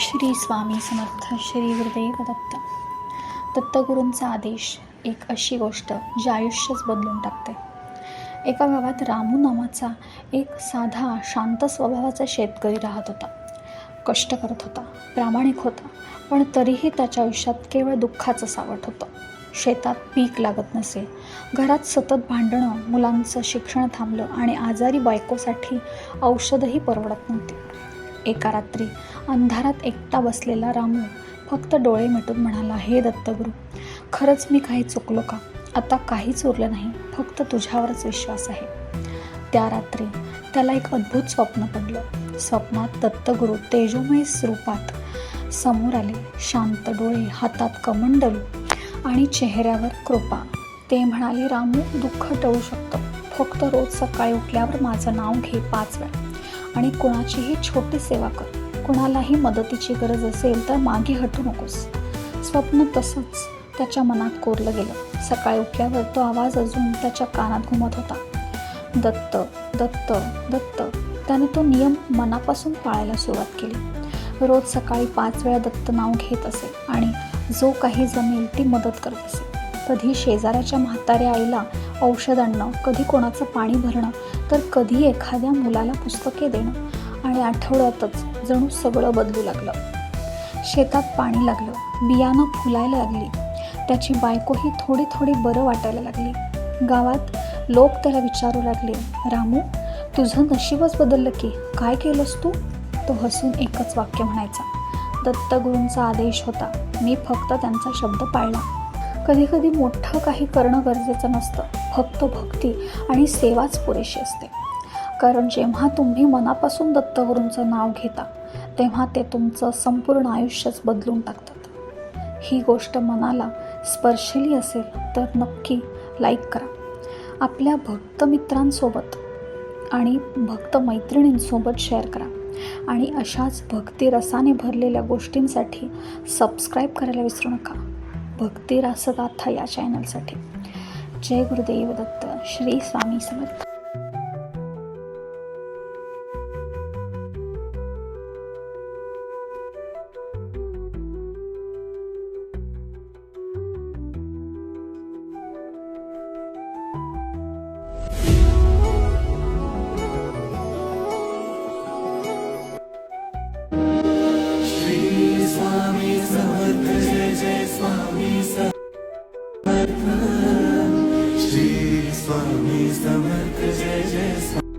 श्री स्वामी समर्थ श्री गुरुदेव दत्त. दत्तगुरूंचा आदेश एक अशी गोष्ट जी आयुष्यच बदलून टाकते. एका गावात रामू नावाचा एक साधा शांत स्वभावाचा शेतकरी राहत होता. कष्ट करत होता प्रामाणिक होता पण तरीही त्याच्या आयुष्यात केवळ दुःखाचं सावट होतं. शेतात पीक लागत नसे घरात सतत भांडणं मुलांचं शिक्षण थांबलं आणि आजारी बायकोसाठी औषधही परवडत नव्हती. एका रात्री अंधारात एकटा बसलेला रामू फक्त डोळे मिटून म्हणाला हे दत्तगुरू खरंच मी काही चुकलो का? आता काहीच उरलं नाही फक्त तुझ्यावरच विश्वास आहे. त्या रात्री त्याला एक अद्भुत स्वप्न पडलं. स्वप्नात दत्तगुरू तेजोमय स्वरूपात समोर आले. शांत डोळे हातात कमंडलू आणि चेहऱ्यावर कृपा. ते म्हणाले रामू दुःख टळू शकतं. फक्त रोज सकाळी उठल्यावर माझं नाव घे पाच वेळा आणि कोणाचीही छोटी सेवा कर. कुणालाही मदतीची गरज असेल तर मागे हटू नकोस. स्वप्न तसंच त्याच्या मनात कोरलं गेलं. सकाळी उठल्यावर तो आवाज अजून त्याच्या कानात घुमत होता. दत्त दत्त दत्त. त्याने तो नियम मनापासून पाळायला सुरुवात केली. रोज सकाळी पाच वेळा दत्त नाव घेत असे आणि जो काही जमेल ती मदत करत असे. कधी शेजाऱ्याच्या म्हाताऱ्या आईला औषध आणणं कधी कोणाचं पाणी भरणं तर कधी एखाद्या मुलाला पुस्तके देणं आणि आठवड्यातच जणू सगळं बदलू लागलं. शेतात पाणी लागलं बियाणं फुलायला लागली त्याची बायकोही थोडी थोडी बरं वाटायला लागली. गावात लोक त्याला विचारू लागले रामू तुझं नशीबच बदललं की काय केलंस तू? तो हसून एकच वाक्य म्हणायचा. दत्तगुरूंचा आदेश होता. मी फक्त त्यांचा शब्द पाळला. कधी कधी मोठं काही करणं गरजेचं नसतं. फक्त भक्ती आणि सेवाच पुरेशी असते. कारण जेव्हा तुम्ही मनापासून दत्तगुरूंचं नाव घेता तेव्हा ते तुमचं संपूर्ण आयुष्यच बदलून टाकतात. ही गोष्ट मनाला स्पर्शली असेल तर नक्की लाईक करा. आपल्या भक्त मित्रांसोबत आणि भक्त मैत्रिणींसोबत शेअर करा. आणि अशाच भक्ती रसाने भरलेल्या गोष्टींसाठी सबस्क्राईब करायला विसरू नका. भक्ती रासगाथा या चॅनलसाठी जय गुरुदेव दत्त श्री स्वामी समर्थ. Swami स्वामी जय स्वामी समर्थ श्री स्वामी समर्थ जय जय स्वामी